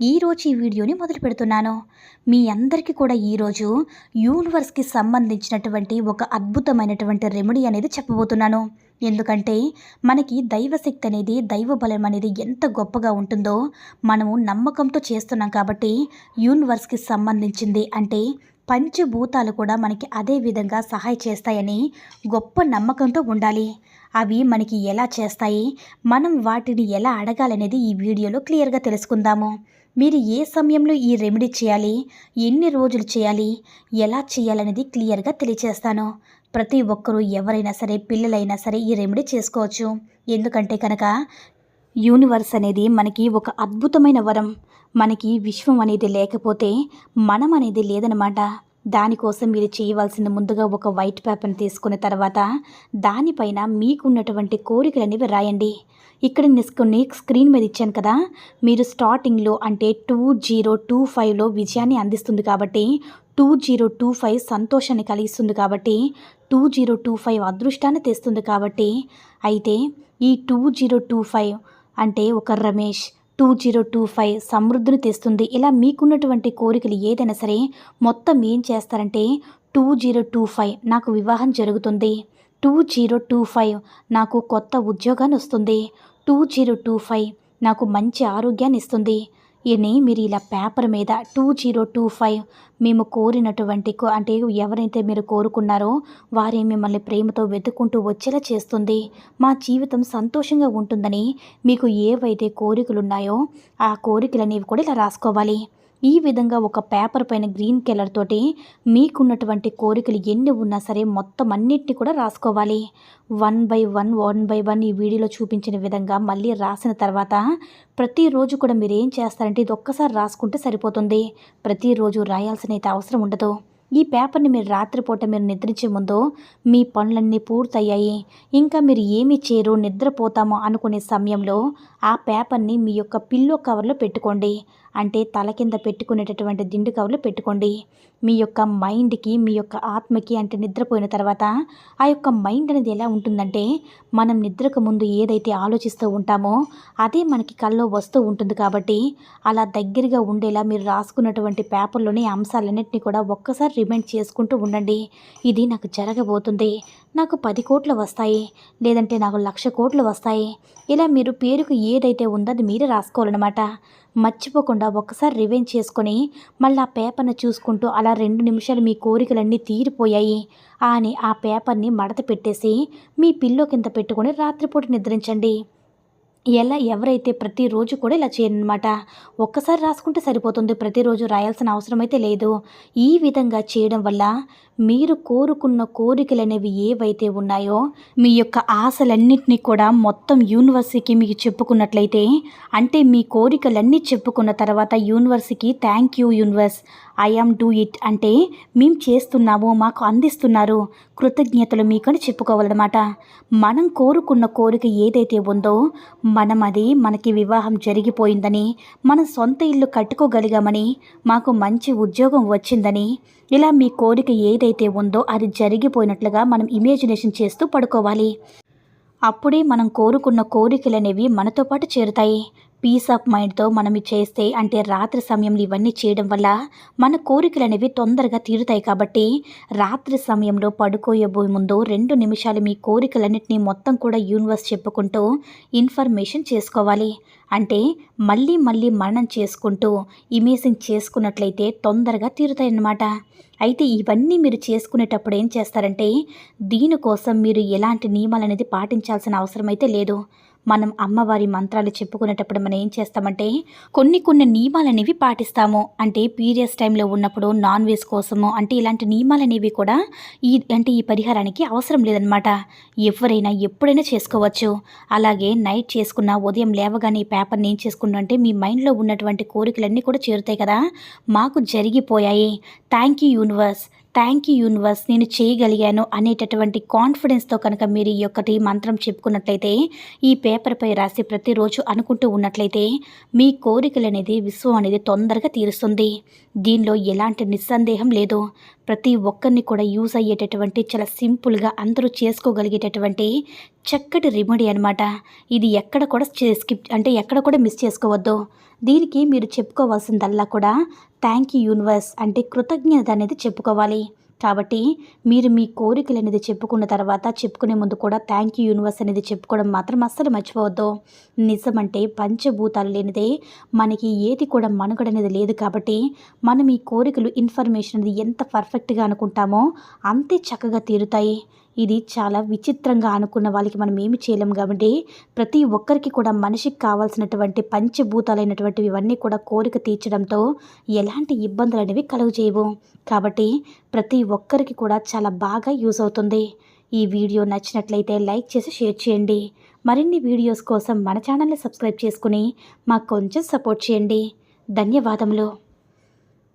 ఈరోజు ఈ వీడియోని మొదలు పెడుతున్నాను. మీ అందరికీ కూడా ఈరోజు యూనివర్స్కి సంబంధించినటువంటి ఒక అద్భుతమైనటువంటి రెమెడీ అనేది చెప్పబోతున్నాను. ఎందుకంటే మనకి దైవశక్తి అనేది దైవ బలం అనేది ఎంత గొప్పగా ఉంటుందో మనము నమ్మకంతో చేస్తున్నాం కాబట్టి యూనివర్స్కి సంబంధించింది అంటే పంచభూతాలు కూడా మనకి అదే విధంగా సహాయ చేస్తాయని గొప్ప నమ్మకంతో ఉండాలి. అవి మనకి ఎలా చేస్తాయి? మనం వాటిని ఎలా అడగాలనేది ఈ వీడియోలో క్లియర్గా తెలుసుకుందాము. మీరు ఏ సమయంలో ఈ రెమెడీ చేయాలి? ఎన్ని రోజులు చేయాలి? ఎలా చేయాలనేది క్లియర్గా తెలియచేస్తాను. ప్రతి ఒక్కరూ ఎవరైనా సరే పిల్లలైనా సరే ఈ రెమెడీ చేసుకోవచ్చు. ఎందుకంటే కనుక యూనివర్స్ అనేది మనకి ఒక అద్భుతమైన వరం. మనకి విశ్వం అనేది లేకపోతే మనం అనేది లేదనమాట దానికోసం మీరు చేయవలసింది ముందుగా ఒక వైట్ పేపర్ని తీసుకున్న తర్వాత దానిపైన మీకున్నటువంటి కోరికలు అనేవి రాయండి. ఇక్కడ కొన్ని స్క్రీన్ మీద ఇచ్చాను కదా. మీరు స్టార్టింగ్లో అంటే టూ జీరో టూ ఫైవ్లో విజయాన్ని అందిస్తుంది కాబట్టి టూ జీరో టూ ఫైవ్ సంతోషాన్ని కలిగిస్తుంది కాబట్టి టూ జీరో టూ ఫైవ్ అదృష్టాన్ని తెస్తుంది కాబట్టి అయితే ఈ టూ జీరో టూ ఫైవ్ అంటే ఒక Ramesh two zero two five సమృద్ధిని తెస్తుంది. ఇలా మీకున్నటువంటి కోరికలు ఏదైనా సరే మొత్తం ఏం చేస్తారంటే టూ జీరో టూ ఫైవ్ నాకు వివాహం జరుగుతుంది. టూ జీరో టూ ఫైవ్ నాకు కొత్త ఉద్యోగాన్ని వస్తుంది. టూ జీరో టూ ఫైవ్ నాకు మంచి ఆరోగ్యాన్ని ఇస్తుంది. ఇని మీరు ఇలా పేపర్ మీద టూ జీరో టూ ఫైవ్ మేము కోరినటువంటి అంటే ఎవరైతే మీరు కోరుకున్నారో వారే మిమ్మల్ని ప్రేమతో వెతుక్కుంటూ వచ్చేలా చేస్తుంది. మా జీవితం సంతోషంగా ఉంటుందని మీకు ఏవైతే కోరికలు ఉన్నాయో ఆ కోరికలు అనేవి కూడా ఇలా రాసుకోవాలి. ఈ విధంగా ఒక పేపర్ పైన గ్రీన్ కలర్ తోటి మీకున్నటువంటి కోరికలు ఎన్ని ఉన్నా సరే మొత్తం అన్నిటిని కూడా రాసుకోవాలి. One by one one by one ఈ వీడియోలో చూపించిన విధంగా మళ్ళీ రాసిన తర్వాత ప్రతిరోజు కూడా మీరు ఏం చేస్తారంటే ఇది ఒక్కసారి రాసుకుంటే సరిపోతుంది. ప్రతిరోజు రాయాల్సిన అయితే అవసరం ఉండదు. ఈ పేపర్ని మీరు రాత్రిపూట మీరు నిద్రించే ముందు మీ పనులన్నీ పూర్తయ్యాయి. ఇంకా మీరు ఏమి చేయరు నిద్రపోతామో అనుకునే సమయంలో ఆ పేపర్ని మీ యొక్క పిల్లో కవర్లో పెట్టుకోండి. అంటే తల కింద పెట్టుకునేటటువంటి దిండు కవులు పెట్టుకోండి. మీ యొక్క మైండ్కి మీ యొక్క ఆత్మకి అంటే నిద్రపోయిన తర్వాత ఆ యొక్క మైండ్ అనేది ఎలా ఉంటుందంటే మనం నిద్రకు ముందు ఏదైతే ఆలోచిస్తూ ఉంటామో అదే మనకి కల్లో వస్తూ ఉంటుంది కాబట్టి అలా దగ్గరగా ఉండేలా మీరు రాసుకున్నటువంటి పేపర్లోని అంశాలన్నింటినీ కూడా ఒక్కసారి రిమైండ్ చేసుకుంటూ ఉండండి. ఇది నాకు జరగబోతుంది. నాకు పది కోట్లు వస్తాయి. లేదంటే నాకు లక్ష కోట్లు వస్తాయి. ఇలా మీరు పేరుకు ఏదైతే ఉందో అది మీరే రాసుకోవాలన్నమాట. మర్చిపోకుండా ఒక్కసారి రివెంజ్ చేసుకొని మళ్ళీ ఆ పేపర్ను చూసుకుంటూ అలా రెండు నిమిషాలు మీ కోరికలన్నీ తీరిపోయాయి. అని ఆ పేపర్ని మడత పెట్టేసి మీ పిల్లో కింద పెట్టుకొని రాత్రిపూట నిద్రించండి. ఎలా ఎవరైతే ప్రతిరోజు కూడా ఇలా చేయనమాట ఒక్కసారి రాసుకుంటే సరిపోతుంది. ప్రతిరోజు రాయాల్సిన అవసరం అయితే లేదు. ఈ విధంగా చేయడం వల్ల మీరు కోరుకున్న కోరికలు అనేవి ఏవైతే ఉన్నాయో మీ యొక్క ఆశలన్నింటినీ కూడా మొత్తం యూనివర్సిటీకి మీకు చెప్పుకున్నట్లయితే అంటే మీ కోరికలన్నీ చెప్పుకున్న తర్వాత యూనివర్సిటీకి thank you universe I am do it అంటే మేము చేస్తున్నాము మాకు అందిస్తున్నారు కృతజ్ఞతలు మీకని చెప్పుకోవాలన్నమాట. మనం కోరుకున్న కోరిక ఏదైతే ఉందో మనం అది మనకి వివాహం జరిగిపోయిందని మనం సొంత ఇల్లు కట్టుకోగలిగామని మాకు మంచి ఉద్యోగం వచ్చిందని ఇలా మీ కోరిక ఏదైతే ఉందో అది జరిగిపోయినట్లుగా మనం ఇమేజినేషన్ చేస్తూ పడుకోవాలి. అప్పుడే మనం కోరుకున్న కోరికలు అనేవి మనతో పాటు చేరుతాయి. పీస్ ఆఫ్ మైండ్తో మనం చేస్తే అంటే రాత్రి సమయంలో ఇవన్నీ చేయడం వల్ల మన కోరికలు అనేవి తొందరగా తీరుతాయి కాబట్టి రాత్రి సమయంలో పడుకోయబోయే ముందు రెండు నిమిషాలు మీ కోరికలన్నింటినీ మొత్తం కూడా యూనివర్స్ చెప్పుకుంటూ ఇన్ఫర్మేషన్ చేసుకోవాలి. అంటే మళ్ళీ మళ్ళీ మరణం చేసుకుంటూ ఇమేజింగ్ చేసుకున్నట్లయితే తొందరగా తీరుతాయి అన్నమాట అయితే ఇవన్నీ మీరు చేసుకునేటప్పుడు ఏం చేస్తారంటే దీనికోసం మీరు ఎలాంటి నియమాలు అనేది పాటించాల్సిన అవసరం అయితే లేదు. మనం అమ్మవారి మంత్రాలు చెప్పుకునేటప్పుడు మనం ఏం చేస్తామంటే కొన్ని కొన్ని నియమాలు అనేవి పాటిస్తాము. అంటే పీరియడ్స్ టైంలో ఉన్నప్పుడు నాన్ వెజ్ కోసము అంటే ఇలాంటి నియమాలు అనేవి కూడా ఈ అంటే ఈ పరిహారానికి అవసరం లేదనమాట ఎవరైనా ఎప్పుడైనా చేసుకోవచ్చు. అలాగే నైట్ చేసుకున్న ఉదయం లేవగానే ఈ పేపర్ని ఏం చేసుకున్నా అంటే మీ మైండ్లో ఉన్నటువంటి కోరికలన్నీ కూడా చేరుతాయి కదా. మాకు జరిగిపోయాయి. Thank you universe thank you universe నేను చేయగలిగాను అనేటటువంటి కాన్ఫిడెన్స్తో కనుక మీరు ఈ యొక్కటి మంత్రం చెప్పుకున్నట్లయితే ఈ పేపర్పై రాసి ప్రతిరోజు అనుకుంటూ ఉన్నట్లయితే మీ కోరికలు అనేది విశ్వం అనేది తొందరగా తీరుస్తుంది. దీనిలో ఎలాంటి నిస్సందేహం లేదు. ప్రతి ఒక్కరిని కూడా యూజ్ అయ్యేటటువంటి చాలా సింపుల్గా అందరూ చేసుకోగలిగేటటువంటి చక్కటి రెమెడీ అనమాట ఇది ఎక్కడ కూడా స్కిప్ అంటే ఎక్కడ కూడా మిస్ చేసుకోవద్దు. దీనికి మీరు చెప్పుకోవాల్సిందల్లా కూడా థ్యాంక్ యూ యూనివర్స్ అంటే కృతజ్ఞత అనేది చెప్పుకోవాలి. కాబట్టి మీరు మీ కోరికలు అనేది చెప్పుకున్న తర్వాత చెప్పుకునే ముందు కూడా థ్యాంక్ యూ యూనివర్స్ అనేది చెప్పుకోవడం మాత్రం అస్సలు మర్చిపోవద్దు. నిజమంటే పంచభూతాలు లేనిదే మనకి ఏది కూడా మనుగడ అనేది లేదు కాబట్టి మనం ఈ కోరికలు ఇన్ఫర్మేషన్ అనేది ఎంత పర్ఫెక్ట్గా అనుకుంటామో అంతే చక్కగా తీరుతాయి. ఇది చాలా విచిత్రంగా అనుకున్న వాళ్ళకి మనం ఏమి చేయలేం కాబట్టి ప్రతి ఒక్కరికి కూడా మనిషికి కావాల్సినటువంటి పంచభూతాలైనటువంటివి ఇవన్నీ కూడా కోరిక తీర్చడంతో ఎలాంటి ఇబ్బందులు అనేవి కలుగజేయవు కాబట్టి ప్రతి ఒక్కరికి కూడా చాలా బాగా యూజ్ అవుతుంది. ఈ వీడియో నచ్చినట్లయితే లైక్ చేసి షేర్ చేయండి. మరిన్ని వీడియోస్ కోసం మన ఛానల్ని సబ్స్క్రైబ్ చేసుకుని మాకు కొంచెం సపోర్ట్ చేయండి. ధన్యవాదములు.